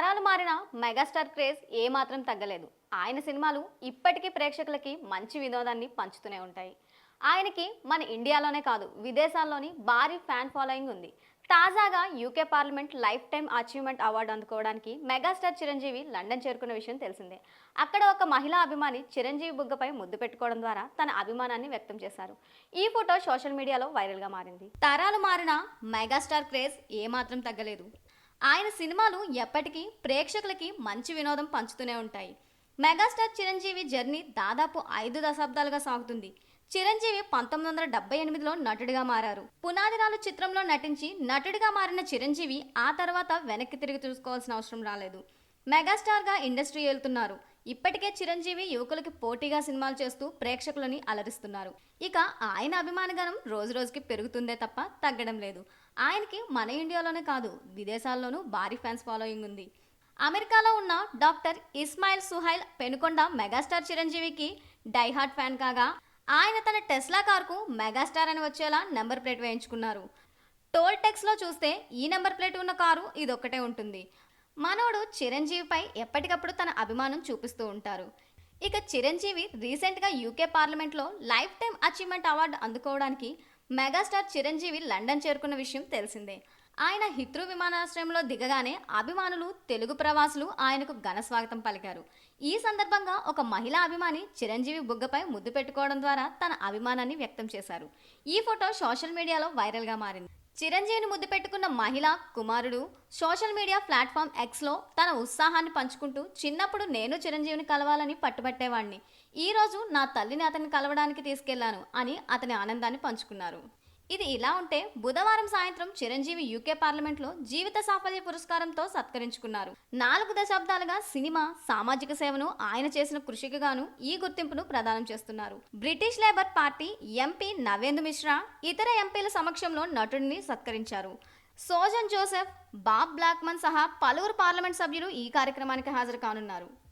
తరాలు మారిన megastar craze ఏమాత్రం తగ్గలేదు. ఆయన సినిమాలు ఇప్పటికీ ప్రేక్షకులకి మంచి వినోదాన్ని పంచుతూనే ఉంటాయి. ఆయనకి మన ఇండియాలోనే కాదు విదేశాల్లోని భారీ ఫ్యాన్ ఫాలోయింగ్ ఉంది. తాజాగా UK parliament life time achievement award అందుకోవడానికి మెగాస్టార్ చిరంజీవి లండన్ చేరుకున్న విషయం తెలిసిందే. అక్కడ ఒక మహిళా అభిమాని చిరంజీవి బుగ్గపై ముద్దు పెట్టుకోవడం ద్వారా తన అభిమానాన్ని వ్యక్తం చేశారు. ఈ ఫోటో సోషల్ మీడియాలో వైరల్గా మారింది. తరాలు మారిన మెగాస్టార్ క్రేజ్ ఏమాత్రం తగ్గలేదు. ఆయన సినిమాలు ఎప్పటికీ ప్రేక్షకులకి మంచి వినోదం పంచుతూనే ఉంటాయి. మెగాస్టార్ చిరంజీవి జర్నీ దాదాపు ఐదు దశాబ్దాలుగా సాగుతుంది. చిరంజీవి పంతొమ్మిది వందల డెబ్బై ఎనిమిదిలో నటుడిగా మారారు. పునాదిరాలు చిత్రంలో నటించి నటుడిగా మారిన చిరంజీవి ఆ తర్వాత వెనక్కి తిరిగి చూసుకోవాల్సిన అవసరం రాలేదు. మెగాస్టార్గా ఇండస్ట్రీ వెళ్తున్నారు ఇప్పటికే చిరంజీవి యువకులకి పోటీగా సినిమాలు చేస్తూ ప్రేక్షకులని అలరిస్తున్నారు. ఇక ఆయన అభిమానగణం రోజు రోజుకి పెరుగుతుందే తప్ప తగ్గడం లేదు. ఆయనకి మన ఇండియాలోనే కాదు విదేశాల్లోనూ భారీ ఫ్యాన్స్ ఫాలోయింగ్ ఉంది. అమెరికాలో ఉన్న డాక్టర్ ఇస్మాయిల్ సుహైల్ పెనుకొండ మెగాస్టార్ చిరంజీవికి డైహార్ట్ ఫ్యాన్ కాగా ఆయన తన టెస్లా కార్కు మెగాస్టార్ అని వచ్చేలా నెంబర్ ప్లేట్ వేయించుకున్నారు. టోల్ టెక్స్లో చూస్తే ఈ నెంబర్ ప్లేట్ ఉన్న కారు ఇదొక్కటే ఉంటుంది. మనోడు చిరంజీవిపై ఎప్పటికప్పుడు తన అభిమానం చూపిస్తూ ఉంటారు. ఇక చిరంజీవి రీసెంట్గా యూకే పార్లమెంట్లో లైఫ్ టైం అచీవ్మెంట్ అవార్డు అందుకోవడానికి మెగాస్టార్ చిరంజీవి లండన్ చేరుకున్న విషయం తెలిసిందే. ఆయన హిత్రూ విమానాశ్రయంలో దిగగానే అభిమానులు తెలుగు ప్రవాసులు ఆయనకు ఘన స్వాగతం పలికారు. ఈ సందర్భంగా ఒక మహిళా అభిమాని చిరంజీవి బుగ్గపై ముద్దు పెట్టుకోవడం ద్వారా తన అభిమానాన్ని వ్యక్తం చేశారు. ఈ ఫోటో సోషల్ మీడియాలో వైరల్గా మారింది. చిరంజీవిని ముద్దు పెట్టుకున్న మహిళ కుమారుడు సోషల్ మీడియా ప్లాట్ఫామ్ ఎక్స్లో తన ఉత్సాహాన్ని పంచుకుంటూ చిన్నప్పుడు నేను చిరంజీవిని కలవాలని పట్టుబట్టేవాడిని ఈ రోజు నా తల్లిని అతన్ని కలవడానికి తీసుకెళ్ళాను అని అతని ఆనందాన్ని పంచుకున్నారు. ఇది ఇలా ఉంటే బుధవారం సాయంత్రం చిరంజీవి యూకే పార్లమెంట్లో జీవిత సాఫల్య పురస్కారంతో సత్కరించుకున్నారు. నాలుగు దశాబ్దాలుగా సినిమా సామాజిక సేవను ఆయన చేసిన కృషికి గాను ఈ గుర్తింపును ప్రదానం చేస్తున్నారు. British Labour party MP Navendu Mishra ఇతర ఎంపీల సమక్షంలో నటుడిని సత్కరించారు. సోజన్ జోసెఫ్ బాబ్ బ్లాక్మన్ సహా పలువురు పార్లమెంట్ సభ్యులు ఈ కార్యక్రమానికి హాజరు కానున్నారు.